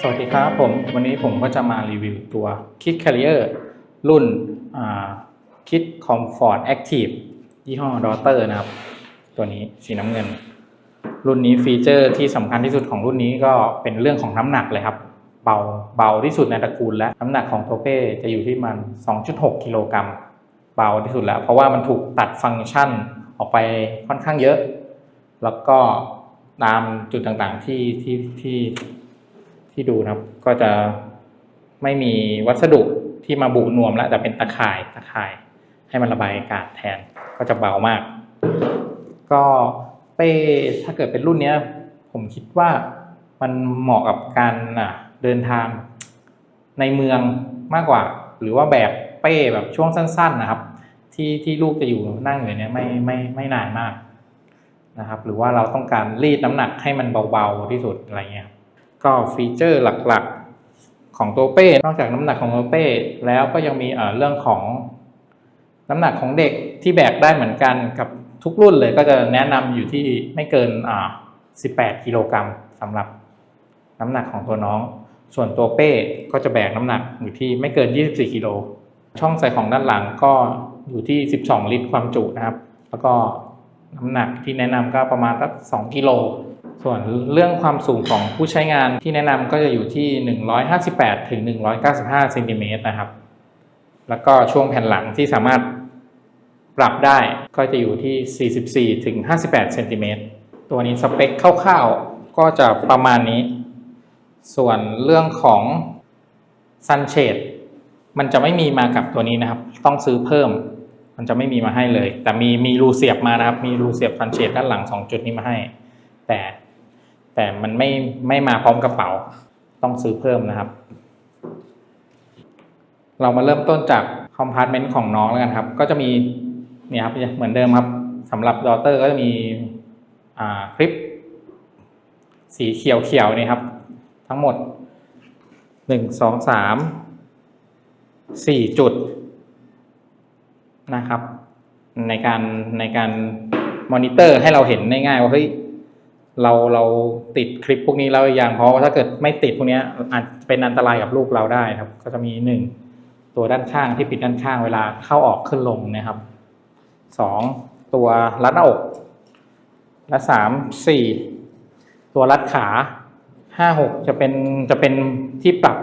สวัสดีครับผม วันนี้ผมก็จะมารีวิวตัว Kit Carrier รุ่นอ่า Kit Comfort Active ยี่ห้อ Daughter นะครับ ตัวนี้สีน้ำเงิน รุ่นนี้ฟีเจอร์ที่สำคัญที่สุดของรุ่นนี้ก็เป็นเรื่องของน้ำหนักเลยครับ เบาเบาที่สุดในตระกูลและน้ำหนักของโทเป้จะอยู่ที่มัน 2.6 กิโลกรัมเบาที่สุดแล้ว เพราะว่ามันถูกตัดฟังก์ชันออกไปค่อนข้างเยอะ แล้วก็ ตามจุดต่างๆที่ที่ที่ที่ดูนะครับ ก็จะไม่มีวัสดุที่มาบุนวมแล้วแต่เป็นตะข่ายตะข่าย ให้มันระบายอากาศแทนก็จะเบามาก ก็เป้ถ้าเกิดเป็นรุ่นเนี้ย ผมคิดว่ามันเหมาะกับการเดินทางในเมืองมากกว่า หรือว่าแบบเป้แบบช่วงสั้น ๆ นะครับ ที่ที่ลูกจะอยู่นั่งอยู่เนี้ยไม่ไม่ไม่นานมาก นะครับ หรือว่าเราต้องการรีดน้ำหนักให้มันเบาๆที่สุดอะไรเงี้ยก็ฟีเจอร์หลักๆของตัวเป้ นอกจากน้ำหนักของตัวเป้ แล้วก็ยังมีเอ่อเรื่องของน้ำหนักของเด็กที่แบกได้เหมือนกันกับทุกรุ่นเลยก็จะแนะนำอยู่ที่ไม่เกินอ่า18 กิโลกรัมสำหรับน้ำหนักของตัวน้อง ส่วนตัวเป้ก็จะแบกน้ำหนักอยู่ที่ไม่เกิน 24 กิโล ช่องใส่ของด้านหลังก็อยู่ที่ 12 ลิตรความจุนะครับ แล้วก็ น้ำหนักที่แนะนำก็ประมาณสัก2กิโลส่วนเรื่องความสูงของผู้ใช้งานที่แนะนำก็จะอยู่ที่ 158 ถึง 195เซนติเมตรนะครับ แล้วก็ช่วงแผ่นหลังที่สามารถปรับได้ก็จะอยู่ที่ 44 ถึง 58เซนติเมตร ตัวนี้สเปคคร่าวๆ ก็จะประมาณนี้ ส่วนเรื่องของ s u n s h a d มันจะไม่มีมากับตัวนี้นะครับ ต้องซื้อเพิ่ม มันจะไม่มีมาให้เลย แต่มีมีรูเสียบมานะครับ มีรูเสียบ Sunshade ด้านหลัง 2 จุดนี้มาให้ แต่แต่มันไม่ไม่มาพร้อมกระเป๋า ต้องซื้อเพิ่มนะครับ เรามาเริ่มต้นจากคอมพาร์ตเมนต์ของน้องแล้วกันครับ ก็จะมีเนี่ยครับเหมือนเดิมครับสำหรับดอเตอร์ก็จะมีอ่าคลิป สีเขียวเขียวนี่ครับ ทั้งหมดหนึ่งสองสามสี่จุด นะครับ ในการในการมอนิเตอร์ให้เราเห็นง่ายๆว่าเฮ้ยเราเราติดคลิปพวกนี้แล้วหรือยังเพราะว่าถ้าเกิดไม่ติดพวกนี้อาจเป็นอันตรายกับลูกเราได้ครับ ก็จะมีหนึ่งตัวด้านข้างที่ปิดด้านข้างเวลาเข้าออกขึ้นลงนะครับสองตัวรัดหน้าอก และสามสี่ตัวรัดขาห้าหกจะเป็นจะเป็นที่ปรับ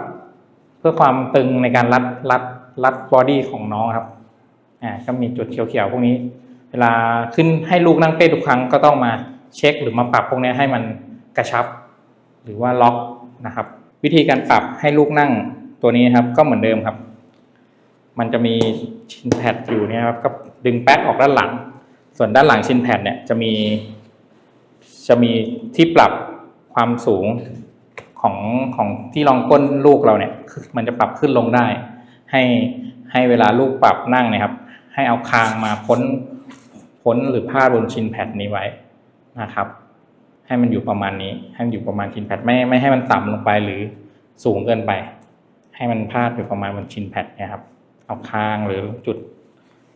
เพื่อความตึงในการรัดรัดรัดบอดี้ของน้องครับ อ่าก็มีจุดเขียวๆพวกนี้ เวลาขึ้นให้ลูกนั่งเป้ทุกครั้งก็ต้องมาเช็คหรือมาปรับพวกนี้ให้มันกระชับ หรือว่าล็อกนะครับ วิธีการปรับให้ลูกนั่งตัวนี้ครับก็เหมือนเดิมครับ มันจะมีชินแพดอยู่เนี่ยครับก็ดึงแป๊กออกด้านหลัง ส่วนด้านหลังชินแพดเนี่ยจะมีจะมีที่ปรับความสูงของของที่รองก้นลูกเราเนี่ยมันจะปรับขึ้นลงได้ ให้ให้เวลาลูกปรับนั่งนะครับ ให้เอาคางมาพ้นพ้นหรือพาดบนชินแพดนี้ไว้นะครับ ให้มันอยู่ประมาณนี้ ให้มันอยู่ประมาณชินแพดไม่ไม่ให้มันต่ำลงไปหรือสูงเกินไป ให้มันพาดอยู่ประมาณบนชินแพดนี่ยครับ เอาคางหรือจุด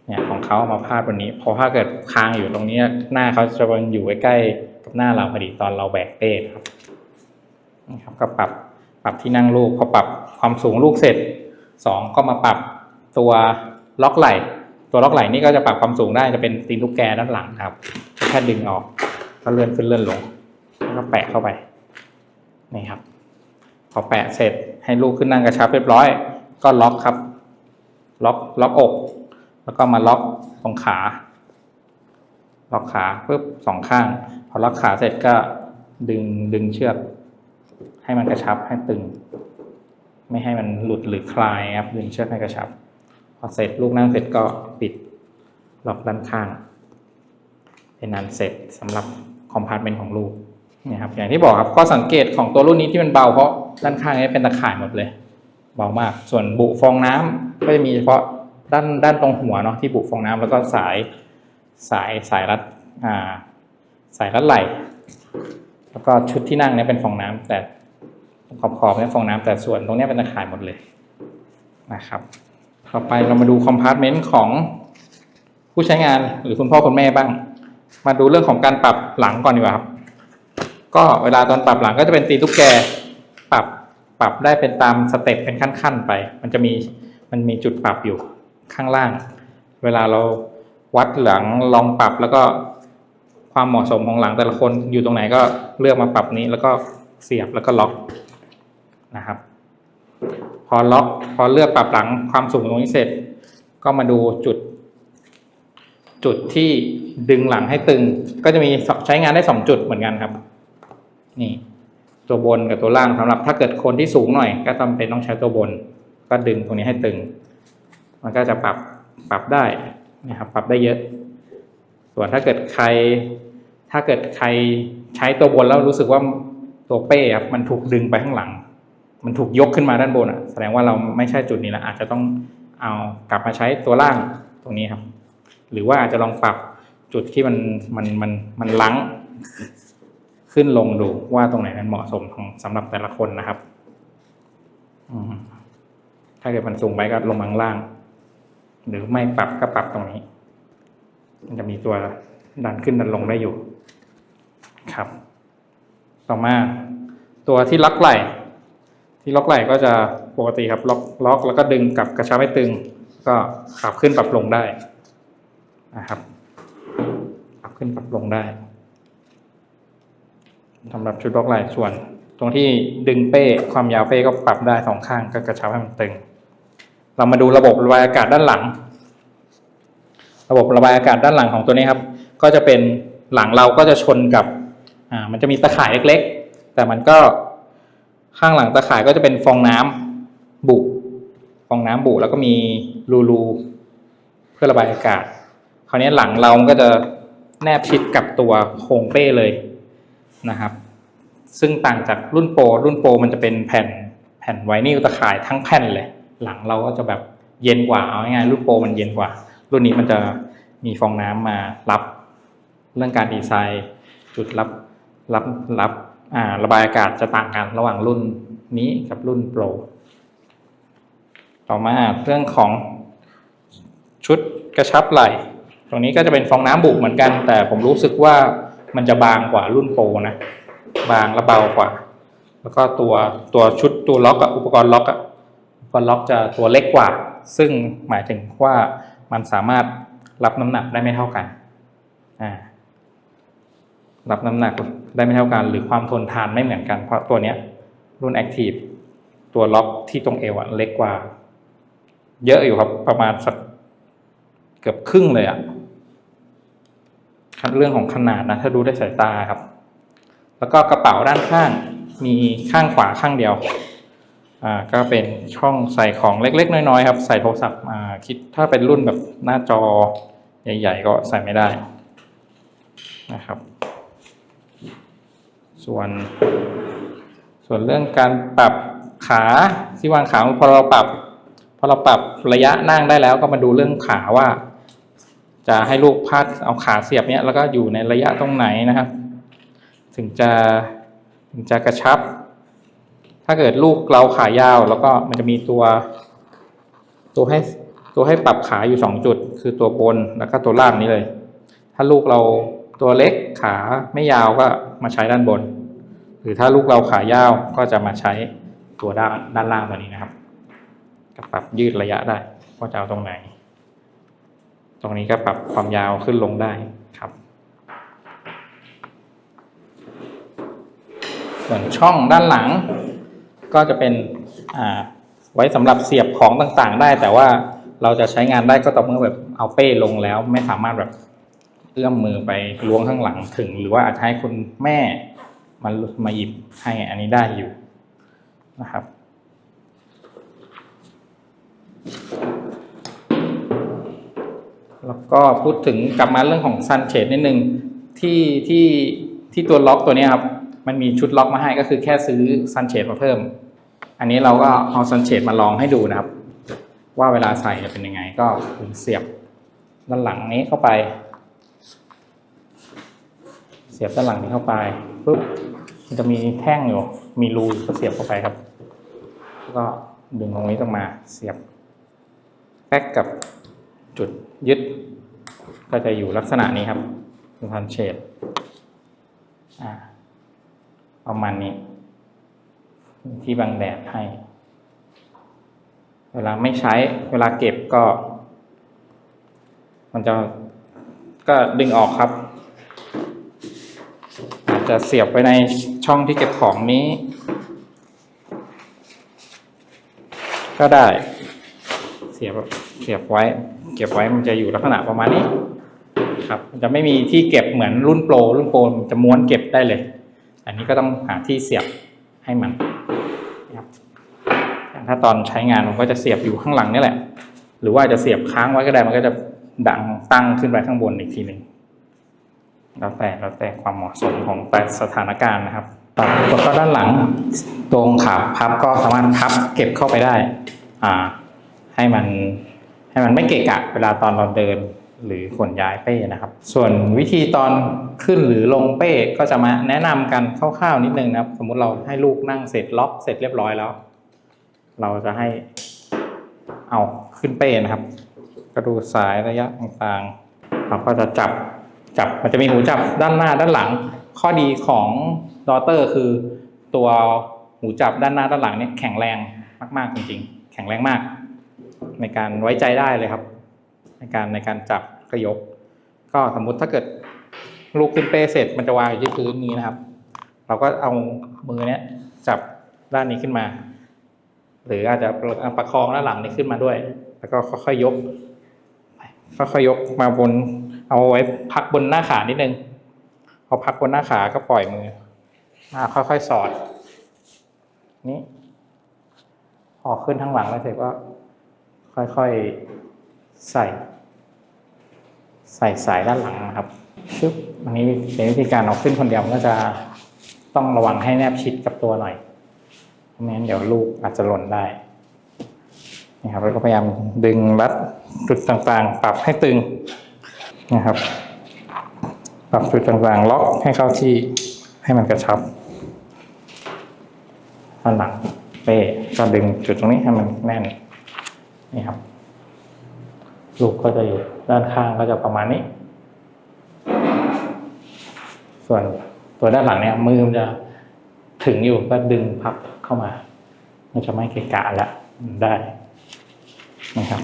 เนี่ยของเขามาพาดบนนี้เพราะถ้าเกิดคางอยู่ตรงนี้หน้าเขาจะมันอยู่ใกล้ๆกับหน้าเราพอดีตอนเราแบกเป้ครับนะครับก็ปรับปรับที่นั่งลูกพอปรับความสูงลูกเสร็จสองก็มาปรับตัวล็อกไหล่ ตัวล็อกไหล่นี่ก็จะปรับความสูงได้จะเป็นตีนลูกแกด้านหลังครับแค่ดึงออกก็เลื่อนขึ้นเลื่อนลง แล้วก็แปะเข้าไปนี่ครับ พอแปะเสร็จให้ลูกขึ้นนั่งกระชับเรียบร้อย ก็ล็อกครับ ล็อกล็อกอก แล้วก็มาล็อกตรงขา ล็อกขาปุ๊บสองข้าง พอล็อกขาเสร็จก็ดึงดึงเชือก ให้มันกระชับให้ตึง ไม่ให้มันหลุดหรือคลายครับดึงเชือกให้กระชับ พอเสร็จลูกนั่งเสร็จก็ปิดล็อกด้านข้างเป็นนั้นเสร็จสำหรับคอมพาร์ตเมนต์ของลูกนี่ยครับอย่างที่บอกครับข้อสังเกตของตัวรุ่นนี้ที่มันเบาเพราะด้านข้างนี้เป็นตะข่ายหมดเลย เบามาก ส่วนบุฟองน้ำก็จะมีเฉพาะด้านด้านตรงหัวเนาะที่บุฟองน้ำแล้วก็สายสายสายรัดอ่าสายรัดไหลแล้วก็ชุดที่นั่งเนี่ยเป็นฟองน้ำแต่ขอบขอบๆเนี่ยฟองน้ำแต่ส่วนตรงเนี้ยเป็นตะข่ายหมดเลยนะครับ ต่อไปเรามาดูคอมพาร์ตเมนต์ของผู้ใช้งานหรือคุณพ่อคุณแม่บ้าง มาดูเรื่องของการปรับหลังก่อนดีกว่าครับ ก็เวลาตอนปรับหลังก็จะเป็นตีนตุ๊กแกปรับปรับได้เป็นตามสเต็ปเป็นขั้นๆไป มันจะมีมันมีจุดปรับอยู่ข้างล่าง เวลาเราวัดหลังลองปรับแล้วก็ความเหมาะสมของหลังแต่ละคนอยู่ตรงไหนก็เลือกมาปรับนี้แล้วก็เสียบแล้วก็ล็อกนะครับ พอล็อกพอเลือกปรับหลังความสูงตรงนี้เสร็จ ก็มาดูจุด จุดที่ดึงหลังให้ตึง ก็จะมีใช้งานได้สองจุดเหมือนกันครับ นี่ตัวบนกับตัวล่างสำหรับถ้าเกิดคนที่สูงหน่อย ก็จำเป็นต้องใช้ตัวบน ก็ดึงตรงนี้ให้ตึง มันก็จะปรับปรับได้นะครับ ปรับได้เยอะ ส่วนถ้าเกิดใคร ถ้าเกิดใครใช้ตัวบนแล้วรู้สึกว่าตัวเป้ครับมันถูกดึงไปข้างหลัง มันถูกยกขึ้นมาด้านบนอะ แสดงว่าเราไม่ใช่จุดนี้แล้วอาจจะต้องเอากลับมาใช้ตัวล่างตรงนี้ครับ หรือว่าอาจจะลองปรับจุดที่มันมันมันมันลังขึ้นลงดูว่าตรงไหนมันเหมาะสมของสำหรับแต่ละคนนะครับถ้าเกิดมันสูงไปก็ลงมาข้างล่าง หรือไม่ปรับก็ปรับตรงนี้ มันจะมีตัวดันขึ้นดันลงได้อยู่ ครับ ต่อมา ตัวที่ล็อกไหล่ ที่ล็อกไหล่ก็จะปกติครับล็อกล็อกแล้วก็ดึงกับกระชับให้ตึง ก็ปรับขึ้นปรับลงได้นะครับปรับขึ้นปรับลงได้สำหรับชุดล็อกไหล่ส่วน ตรงที่ดึงเป้ความยาวเป้ก็ปรับได้สองข้างก็กระชับให้มันตึง เรามาดูระบบระบายอากาศด้านหลัง ระบบระบายอากาศด้านหลังของตัวนี้ครับ ก็จะเป็นหลังเราก็จะชนกับอ่ามันจะมีตะข่ายเล็ก ๆ แต่มันก็ ข้างหลังตะข่ายก็จะเป็นฟองน้ำบุฟองน้ำบุแล้วก็มีรูรูเพื่อระบายอากาศ คราวนี้หลังเรามันก็จะแนบชิดกับตัวโครงเป้เลยนะครับ ซึ่งต่างจากรุ่นโปรรุ่นโปรมันจะเป็นแผ่นแผ่นไวนิลตะข่ายทั้งแผ่นเลย หลังเราก็จะแบบเย็นกว่าเอาง่ายๆรุ่นโปรมันเย็นกว่า รุ่นนี้มันจะมีฟองน้ำมารับเรื่องการดีไซน์ จุดรับรับรับ ระบายอากาศจะต่างกันระหว่างรุ่นนี้กับรุ่นโปร ต่อมาเรื่องของชุดกระชับไหล่ ตรงนี้ก็จะเป็นฟองน้ำบุเหมือนกัน แต่ผมรู้สึกว่ามันจะบางกว่ารุ่นโปรนะ บางและเบากว่า แล้วก็ตัวตัวชุดตัวล็อกอุปกรณ์ล็อกอะอุปกรณ์ล็อกจะตัวเล็กกว่า ซึ่งหมายถึงว่ามันสามารถรับน้ำหนักได้ไม่เท่ากัน อ่า รับน้ำหนักได้ไม่เท่ากัน หรือความทนทานไม่เหมือนกัน เพราะตัวเนี้ยรุ่น Active ตัวล็อกที่ตรงเอวอะเล็กกว่า เยอะอยู่ครับประมาณสักเกือบครึ่งเลยอะเรื่องของขนาดนะ ถ้าดูได้สายตาครับ แล้วก็กระเป๋าด้านข้างมีข้างขวาข้างเดียวอ่าก็เป็นช่องใส่ของเล็ก ๆ น้อยๆครับ ใส่โทรศัพท์อ่าคิดถ้าเป็นรุ่นแบบหน้าจอใหญ่ ๆ ก็ใส่ไม่ได้นะครับ ส่วน ส่วนเรื่องการปรับขาที่วางขาพอเราปรับพอเราปรับระยะนั่งได้แล้วก็มาดูเรื่องขาว่า จะให้ลูกพาดเอาขาเสียบเนี้ยแล้วก็อยู่ในระยะตรงไหนนะครับ ถึงจะถึงจะกระชับ ถ้าเกิดลูกเราขายาว แล้วก็มันจะมีตัว ตัวให้ตัวให้ปรับขาอยู่สองจุด คือตัวบนแล้วก็ตัวล่างนี้เลย ถ้าลูกเรา ตัวเล็กขาไม่ยาวก็มาใช้ด้านบน หรือถ้าลูกเราขายาวก็จะมาใช้ตัวด้านด้านล่างตัวนี้นะครับก็ปรับยืดระยะได้ว่าจะเอาตรงไหน ตรงนี้ก็ปรับความยาวขึ้นลงได้ครับ ส่วนช่องด้านหลัง ก็จะเป็นอ่าไว้สำหรับเสียบของต่างๆ ได้ แต่ว่าเราจะใช้งานได้ก็ต่อเมื่อแบบเอาเป้ลงแล้ว ไม่สามารถแบบ เอื้อมมือไปล้วงข้างหลังถึง หรือว่าอาจจะให้คุณแม่มามาหยิบให้อันนี้ได้อยู่นะครับ แล้วก็พูดถึงกลับมาเรื่องของซันเชดนิดนึงที่ที่ที่ตัวล็อกตัวนี้ครับ มันมีชุดล็อกมาให้ก็คือแค่ซื้อซันเชดมาเพิ่ม อันนี้เราก็เอาซันเชดมาลองให้ดูนะครับ ว่าเวลาใส่จะเป็นยังไง ก็เสียบด้านหลังนี้เข้าไป สียบด้านหลังนี้เข้าไปปุ๊บมันจะมีแท่งอยู่ มีรูก็เสียบเข้าไปครับ แล้วก็ดึงตรงนี้ต้องมาเสียบแป๊กกับจุดยึด ก็จะอยู่ลักษณะนี้ครับเป็นพันเชดอ่าประมาณนี้ ที่บังแดดให้ เวลาไม่ใช้เวลาเก็บก็ มันจะก็ดึงออกครับ จะเสียบไว้ในช่องที่เก็บของนี้ ก็ได้ เสียบเสียบไว้ เก็บไว้มันจะอยู่ลักษณะประมาณนี้ ครับจะไม่มีที่เก็บเหมือนรุ่นโปรรุ่นโปรมันจะม้วนเก็บได้เลย อันนี้ก็ต้องหาที่เสียบให้มันครับถ้าตอนใช้งานผมก็จะเสียบอยู่ข้างหลังนี่แหละ หรือว่าจะเสียบค้างไว้ก็ได้มันก็จะดังตั้งขึ้นไปข้างบนอีกทีหนึ่ง แล้วแต่แล้วแต่ความเหมาะสมของแต่สถานการณ์นะครับต่อแล้วก็ด้านหลังตรงขาพับก็สามารถพับเก็บเข้าไปได้อ่าให้มันให้มันไม่เกะกะเวลาตอนเราเดินหรือขนย้ายเป้นะครับ ส่วนวิธีตอนขึ้นหรือลงเป้ก็จะมาแนะนำกันคร่าวๆนิดนึงนะครับ สมมุติเราให้ลูกนั่งเสร็จล็อกเสร็จเรียบร้อยแล้ว เราจะให้เอาขึ้นเป้นะครับ กระดูสายระยะต่างๆเราก็จะจับ จับมันจะมีหูจับด้านหน้าด้านหลัง ข้อดีของดอเตอร์คือตัวหูจับด้านหน้าด้านหลังเนี่ยแข็งแรงมาก ๆ จริง ๆ แข็งแรงมาก ในการไว้ใจได้เลยครับ ในการในการจับกระยก ก็สมมุติถ้าเกิดลูกขึ้นเป้เสร็จมันจะวางอยู่ที่พื้นนี้นะครับ เราก็เอามือเนี้ยจับด้านนี้ขึ้นมา หรืออาจจะประคองด้านหลังนี้ขึ้นมาด้วย แล้วก็ค่อยๆยกค่อยๆยกมาบน เอาไว้พักบนหน้าขานิดนึงพอพักบนหน้าขาก็ปล่อยมือมาค่อยๆสอด นี่พอขึ้นทั้งหลังแล้วเสร็จก็ค่อยๆใส่ ใส่สายด้านหลังนะครับชึบอันนี้เป็นวิธีการเอาขึ้นคนเดียวก็จะต้องระวังให้แนบชิดกับตัวหน่อยไม่งั้นเดี๋ยวลูกอาจจะหล่นได้นี่ครับแล้วก็พยายามดึงรัดจุดต่างๆ ปรับให้ตึง นะครับ ปรับจุดต่างๆ ล็อกให้เข้าที่ให้มันกระชับด้านหลังเป้ก็ดึงจุดตรงนี้ให้มันแน่นนี่ครับ ลูกก็จะอยู่ด้านข้างก็จะประมาณนี้ ส่วนตัวด้านหลังเนี่ยมือมันจะถึงอยู่ก็ดึงพับเข้ามา มันจะไม่เกะกะล้วได้นะครับ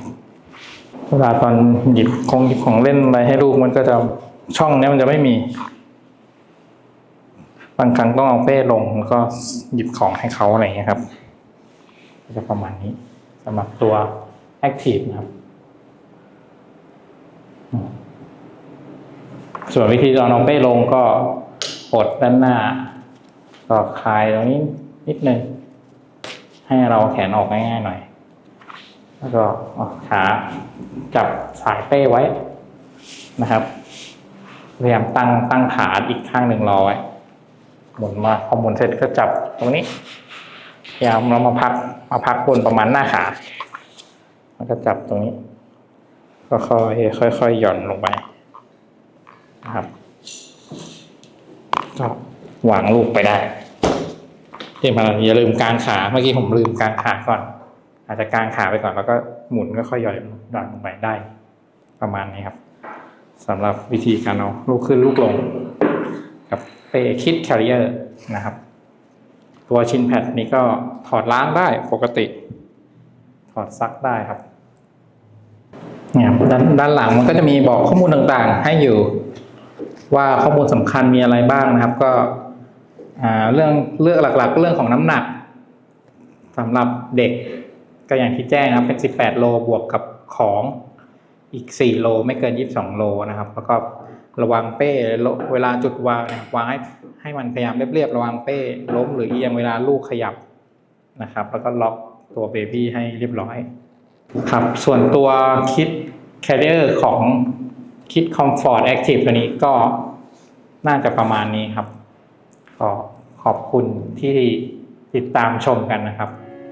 เวลาตอนหยิบคงหยิบของเล่นอะไรให้ลูกมันก็จะช่องนี้มันจะไม่มี บางครั้งต้องเอาเป้ลงแล้วก็หยิบของให้เขาอะไรอย่างเงี้ยครับ ก็จะประมาณนี้สำหรับตัว Active นะครับ ส่วนวิธีตอนเอาเป้ลงก็ปลดด้านหน้า ก็คลายตรงนี้นิดนึง ให้เราแขนออกง่ายๆหน่อย แล้วก็ขาจับสายเป้ไว้นะครับ พยายามตั้งตั้งขาอีกข้างหนึ่งรอไว้หมุนมาพอหมุนเสร็จก็จับตรงนี้พยายามเรามาพักมาพักบนประมาณหน้าขาแล้วก็จับตรงนี้ก็ค่อยค่อยๆหย่อนลงไปนะครับก็วางลูกไปได้ที่มาอย่าลืมกางขาเมื่อกี้ผมลืมกางขาก่อน อาจจะกางขาไปก่อนแล้วก็หมุนก็ค่อยหย่อนหย่อนลงไปได้ ประมาณนี้ครับสำหรับวิธีการเอาลูกขึ้นลูกลง กับเปคิดแคริเออร์นะครับ ตัวชินแพดนี้ก็ถอดล้างได้ปกติ ถอดซักได้ครับเนี่ยด้านด้านหลังมันก็จะมีบอกข้อมูลต่างๆ ให้อยู่ว่าข้อมูลสำคัญมีอะไรบ้างนะครับ ก็เรื่องเรื่องหลัก ๆ เรื่องของน้ำหนักสำหรับเด็ก ก็อย่างที่แจ้งครับเป็น 18 โลบวกกับของอีก 4 โลไม่เกิน 22 โลนะครับ แล้วก็ระวังเป้เวลาจุดวางเนี่ยวางให้ให้มันพยายามเรียบๆระวังเป้ล้มหรือเอียงเวลาลูกขยับนะครับ แล้วก็ล็อกตัวเบบี้ให้เรียบร้อยครับส่วนตัวคิดแคเออร์ของคิดคอมฟอร์ตแอคทีฟตัวนี้ก็น่าจะประมาณนี้ครับก็ขอบคุณที่ติดตามชมกันนะครับ